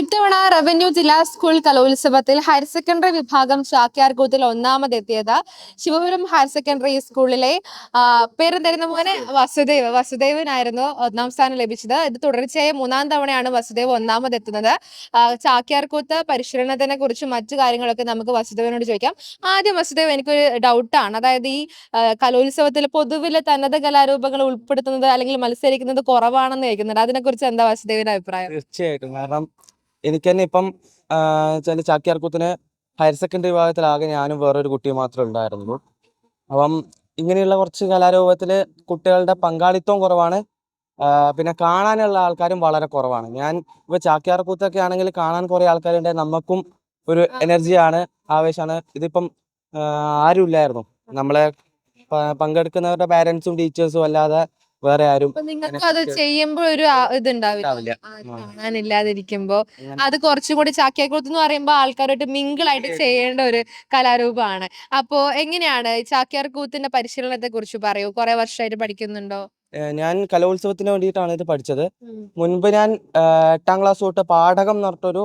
ഇത്തവണ റവന്യൂ ജില്ലാ സ്കൂൾ കലോത്സവത്തിൽ ഹയർ സെക്കൻഡറി വിഭാഗം ചാക്യാർകൂത്തിൽ ഒന്നാമതെത്തിയത് ശിവപുരം ഹയർ സെക്കൻഡറി സ്കൂളിലെ പേര് പേരെന്തായിരുന്നു മോനെ വസുദേവ്. വസുദേവനായിരുന്നു ഒന്നാം സ്ഥാനം ലഭിച്ചത്. ഇത് തുടർച്ചയായ മൂന്നാം തവണയാണ് വസുദേവ് ഒന്നാമതെത്തുന്നത്. ചാക്യാർകൂത്ത് പരിശീലനത്തിനെ കുറിച്ചും മറ്റു കാര്യങ്ങളൊക്കെ നമുക്ക് വസുദേവനോട് ചോദിക്കാം. ആദ്യം വസുദേവ് എനിക്കൊരു ഡൗട്ടാണ്. അതായത് ഈ കലോത്സവത്തിൽ പൊതുവിലെ തനത് കലാരൂപങ്ങൾ ഉൾപ്പെടുത്തുന്നത് അല്ലെങ്കിൽ മത്സരിക്കുന്നത് കുറവാണെന്ന് കേൾക്കുന്നുണ്ട് അതിനെക്കുറിച്ച് എന്താ വസുദേവിന്റെ അഭിപ്രായം? തീർച്ചയായിട്ടും. കാരണം എനിക്ക് തന്നെ ഇപ്പം ചില ചാക്യാർകൂത്തിന് ഹയർ സെക്കൻഡറി വിഭാഗത്തിലാകെ ഞാനും വേറൊരു കുട്ടി മാത്രമേ ഉണ്ടായിരുന്നുള്ളൂ. അപ്പം ഇങ്ങനെയുള്ള കുറച്ച് കലാരൂപത്തിൽ കുട്ടികളുടെ പങ്കാളിത്തവും കുറവാണ്. പിന്നെ കാണാനുള്ള ആൾക്കാരും വളരെ കുറവാണ്. ഞാൻ ഇപ്പോൾ ചാക്യാർകൂത്തൊക്കെ ആണെങ്കിൽ കാണാൻ കുറേ ആൾക്കാരുണ്ട്. നമുക്കും ഒരു. എനർജിയാണ് ആവേശമാണ് ഇതിപ്പം ആരുമില്ലായിരുന്നു. ആരും ഇല്ലായിരുന്നു നമ്മളെ പങ്കെടുക്കുന്നവരുടെ പാരൻസും ടീച്ചേഴ്സും അല്ലാതെ വേറെ ആരും നിങ്ങൾക്ക് അത് ചെയ്യുമ്പോ ഒരു ഇതുണ്ടാവില്ല. കാണാനില്ലാതിരിക്കുമ്പോ അത് കുറച്ചും കൂടി ചാക്യാർകൂത്ത് എന്ന് പറയുമ്പോൾ ആൾക്കാരായിട്ട് മിങ്കിൾ ആയിട്ട് ചെയ്യേണ്ട ഒരു കലാരൂപമാണ്. അപ്പോ എങ്ങനെയാണ് ചാക്യാർകൂത്തിന്റെ പരിശീലനത്തെ കുറിച്ച് പറയൂ? കുറെ വർഷമായിട്ട് പഠിക്കുന്നുണ്ടോ? ഞാൻ കലോത്സവത്തിന് വേണ്ടിയിട്ടാണ് ഇത് പഠിച്ചത്. മുൻപ് ഞാൻ എട്ടാം ക്ലാസ് തൊട്ട് പാഠകം എന്ന് പറഞ്ഞിട്ടൊരു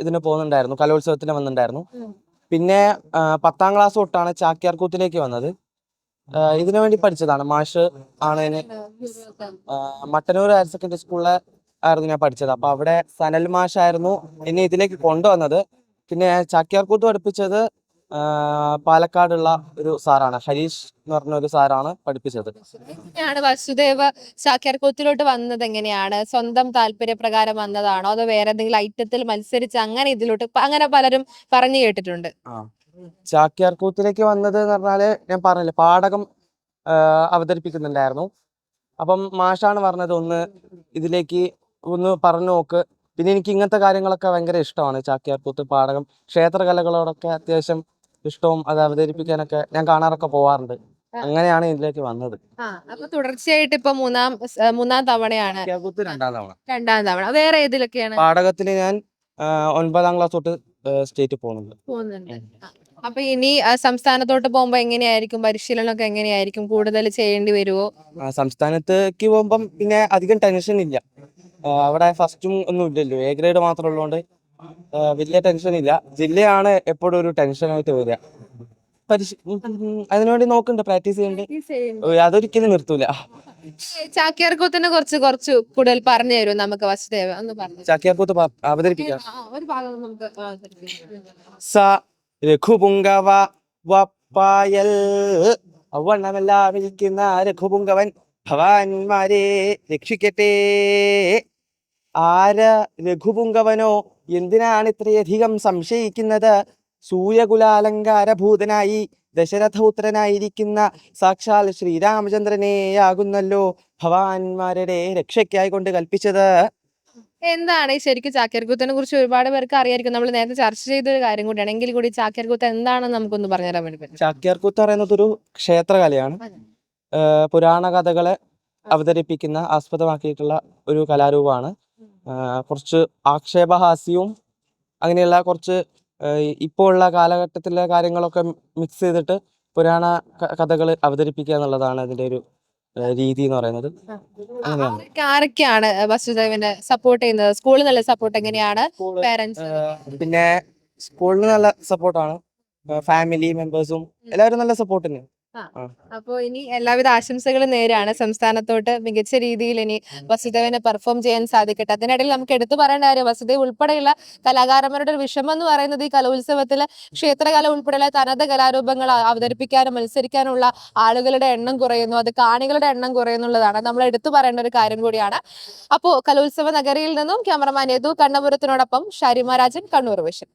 ഇതിന് പോകുന്നുണ്ടായിരുന്നു. കലോത്സവത്തിന് വന്നിട്ടുണ്ടായിരുന്നു. പിന്നെ പത്താം ക്ലാസ് തൊട്ടാണ് ചാക്യാർകൂത്തിലേക്ക് വന്നത്. ഇതിനു വേണ്ടി പഠിച്ചതാണ്. മാഷ് ആണ് മട്ടന്നൂർ ഹയർ സെക്കൻഡറി സ്കൂളിലെ ആയിരുന്നു ഞാൻ പഠിച്ചത്. അപ്പൊ അവിടെ സനൽ മാഷായിരുന്നു എന്നെ ഇതിലേക്ക് കൊണ്ടുവന്നത്. പിന്നെ ചാക്യാർകൂത്ത് പഠിപ്പിച്ചത് ഏഹ് പാലക്കാടുള്ള ഒരു സാറാണ്. ഹരീഷ് എന്ന് പറഞ്ഞ ഒരു സാറാണ് പഠിപ്പിച്ചത്. എങ്ങനെയാണ് വസുദേവ ചാക്യാർകൂത്തിലോട്ട് വന്നത് എങ്ങനെയാണ്? സ്വന്തം താല്പര്യപ്രകാരം വന്നതാണോ? അതോ വേറെ എന്തെങ്കിലും ഐറ്റത്തിൽ മത്സരിച്ച് അങ്ങനെ ഇതിലോട്ട് അങ്ങനെ പലരും പറഞ്ഞു കേട്ടിട്ടുണ്ട്. ചാക്യാർകൂത്തിലേക്ക് വന്നത് എന്ന് പറഞ്ഞാൽ ഞാൻ പറഞ്ഞില്ലേ പാടകം അവതരിപ്പിക്കുന്നുണ്ടായിരുന്നു. അപ്പം മാഷാണ് പറഞ്ഞത് ഒന്ന് ഇതിലേക്ക് ഒന്ന് പറഞ്ഞു നോക്ക്. പിന്നെ എനിക്ക് ഇങ്ങനത്തെ കാര്യങ്ങളൊക്കെ ഭയങ്കര ഇഷ്ടമാണ് ചാക്യാർകൂത്ത് പാടകം ക്ഷേത്രകലകളോടൊക്കെ അത്യാവശ്യം ഇഷ്ടവും അത് അവതരിപ്പിക്കാനൊക്കെ ഞാൻ കാണാറൊക്കെ പോവാറുണ്ട്. അങ്ങനെയാണ് ഇതിലേക്ക് വന്നത്. അപ്പൊ തുടർച്ചയായിട്ട് ഇപ്പൊ മൂന്നാം മൂന്നാം തവണയാണ്. രണ്ടാം തവണ. രണ്ടാം തവണ. വേറെ ഏതിലൊക്കെയാണ്? പാടകത്തിന് ഞാൻ ഒൻപതാം ക്ലാസ് തൊട്ട് സ്റ്റേറ്റ് പോകുന്നുണ്ട്. അപ്പൊ ഇനി സംസ്ഥാനത്തോട്ട് പോകുമ്പോ എങ്ങനെയായിരിക്കും? പരിശീലനമൊക്കെ എങ്ങനെയായിരിക്കും? കൂടുതൽ ചെയ്യേണ്ടി വരുമോ സംസ്ഥാനത്തേക്ക് പോകുമ്പം പിന്നെ അധികം ടെൻഷൻ ഇല്ല. അവിടെ ഫസ്റ്റും ഒന്നും ഇല്ലല്ലോ. എ ഗ്രേഡ് മാത്രം ഉള്ളതുകൊണ്ട് വലിയ ടെൻഷൻ ഇല്ല. ജില്ലയാണ് എപ്പോഴും ഒരു ടെൻഷനായിട്ട് വരിക. അതിനുവേണ്ടി നോക്കുന്നുണ്ട് പ്രാക്ടീസ് ചെയ്യുന്നുണ്ട് അതൊരിക്കലും നിർത്തൂല. ചാക്യാർകൂത്തിനെ കുറച്ച് കുറച്ച് കൂടുതൽ പറഞ്ഞു തരും നമുക്ക് വസുദേവ? ഒന്ന് പറഞ്ഞു ചാക്യാർകൂത്ത് അവതരിപ്പിക്കാം. ഒരു ഭാഗം നമുക്ക് രഘുപുങ്കവ വപ്പായൽ. അവണ്ണമെല്ലാം രഘുപുങ്കവൻ ഭവാന്മാരെ രക്ഷിക്കട്ടെ. ആര രഘുപുങ്കവനോ? എന്തിനാണ് ഇത്രയധികം സംശയിക്കുന്നത്? സൂര്യകുലാലങ്കാരഭൂതനായി ദശരഥപുത്രനായിരിക്കുന്ന സാക്ഷാൽ ശ്രീരാമചന്ദ്രനെയാകുന്നല്ലോ ഭവാന്മാരുടെ രക്ഷയ്ക്കായി കൊണ്ട് കൽപ്പിച്ചത്. എന്താണ് ഈ ശരിക്കും ചാക്യാർകൂത്തിനെ കുറിച്ച് ഒരുപാട് പേർക്ക് അറിയായിരിക്കും. നമ്മൾ നേരത്തെ ചർച്ച ചെയ്ത ഒരു കാര്യം കൂടിയാണ്. എങ്കിൽ കൂടി ചാക്യാർകൂത്ത് എന്താണെന്ന് നമുക്കൊന്ന് പറഞ്ഞുതരാൻ വേണ്ടി പറ്റും. ചാക്യാർകൂത്ത് പറയുന്നത് ഒരു ക്ഷേത്രകലയാണ്. പുരാണ കഥകളെ അവതരിപ്പിക്കുന്ന ആസ്പദമാക്കിയിട്ടുള്ള ഒരു കലാരൂപമാണ്. കുറച്ച് ആക്ഷേപഹാസ്യവും അങ്ങനെയുള്ള കുറച്ച് ഇപ്പോഴുള്ള ഇപ്പോൾ ഉള്ള കാലഘട്ടത്തിലെ കാര്യങ്ങളൊക്കെ മിക്സ് ചെയ്തിട്ട് പുരാണ കഥകൾ അവതരിപ്പിക്കുക എന്നുള്ളതാണ് അതിന്റെ ഒരു രീതി എന്ന് പറയുന്നത് ആരൊക്കെയാണ് വസുദേവിനെ സപ്പോർട്ട് ചെയ്യുന്നത്? സ്കൂളിൽ നല്ല സപ്പോർട്ട് എങ്ങനെയാണ് പേരൻസ് പിന്നെ സ്കൂളിന് നല്ല സപ്പോർട്ടാണ് ഫാമിലി മെമ്പേഴ്സും എല്ലാവരും നല്ല സപ്പോർട്ട് തന്നെ അപ്പോ ഇനി എല്ലാവിധ ആശംസകളും നേരാണ് സംസ്ഥാനത്തോട്ട് മികച്ച രീതിയിൽ ഇനി വസുദേവനെ പെർഫോം ചെയ്യാൻ സാധിക്കട്ടെ. അതിനിടയിൽ നമുക്ക് എടുത്തു പറയേണ്ട കാര്യം വസുദേവ് ഉൾപ്പെടെയുള്ള കലാകാരന്മാരുടെ ഒരു വിഷമം എന്ന് പറയുന്നത് ഈ കലോത്സവത്തിൽ ക്ഷേത്രകല ഉൾപ്പെടെയുള്ള തനത് കലാരൂപങ്ങൾ അവതരിപ്പിക്കാനും മത്സരിക്കാനുള്ള ആളുകളുടെ എണ്ണം കുറയുന്നു. അത് കാണികളുടെ എണ്ണം കുറയുന്നുള്ളതാണ്. നമ്മൾ എടുത്തു പറയേണ്ട ഒരു കാര്യം കൂടിയാണ്. അപ്പോ കലോത്സവ നഗരിയിൽ നിന്നും ക്യാമറമാൻ യദു കണ്ണപുരത്തിനോടൊപ്പം ഷാരിമ രാജൻ കണ്ണൂർ വിഷൻ.